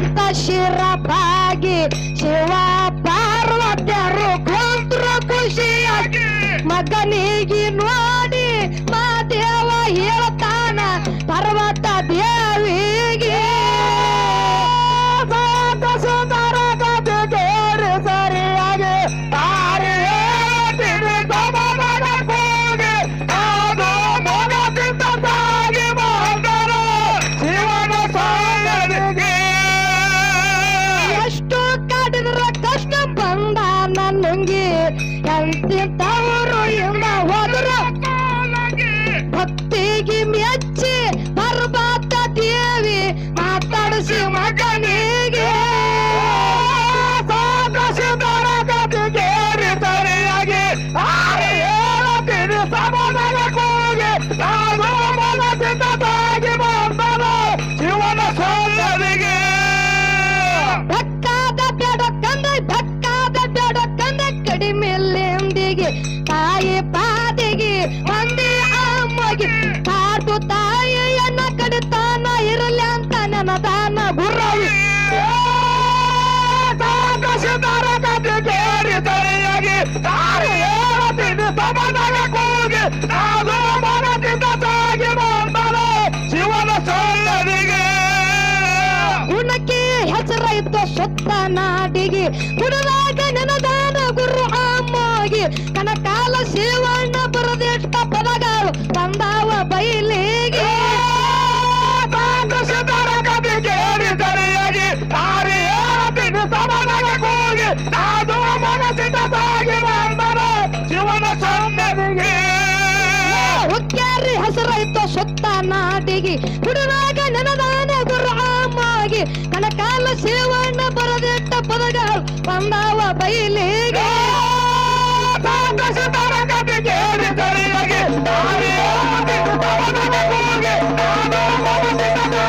ಅಂತ ಶಿರಬಾಗಿ ಶಿವ ಪಾರ್ವತ್ಯರು ಕೊಂದ್ರು ಖುಷಿಯಾಗಿ ಮಗನಿಗೆ ತಾಯಿ ಪಾದಿಗೆ ಒಂದೇ ಅಮ್ಮಗೆ. ಕಾಟು ತಾಯಿಯನ್ನ ಕಡಿತಾನ ಇರಲಿ ಅಂತ ನೆನದಾನ ಗುರವಿ. ಸಾಕಸಿದರ ಗದಿಗೇರಿ ಸರಿಯಾಗಿ ತಾಯಿ ಹೇಳುತ್ತೀನಿ ಸಮಾಧಾನ ಕೂಗಿ. ನಾನು ಮನಸ್ಸಿಂದ ತಾಗಿ ಬಂದರು ಶಿವನ ಸೋದರಿಗೆ ಗುಣಕ್ಕೆ ಹೆಸರ ಇದ್ದ ಸುತ್ತ ನಾಡಿಗೆ. ಅಮ್ಮಗೆ ಕನಕಾಲ ಶಿವಣ್ಣ ಬರದಿಟ್ಟ ಪದಗಳು ಬಂದಾವ ಬೈಲಿಗೆ ಹುಕ್ಕ್ಯಾರಿ ಹೆಸರಾಯ್ತು ಸುತ್ತ ನಾಟಿಗೆ ಹುಡುಗಾಗ ನೆನದಾನ ಗುರು ಅಮ್ಮಗೆ ಕನಕಾಲ ಶಿವಣ್ಣ ಬರದಿಟ್ಟ ಪದಗಳು ಬಂದಾವ ಬೈಲಿಗೆ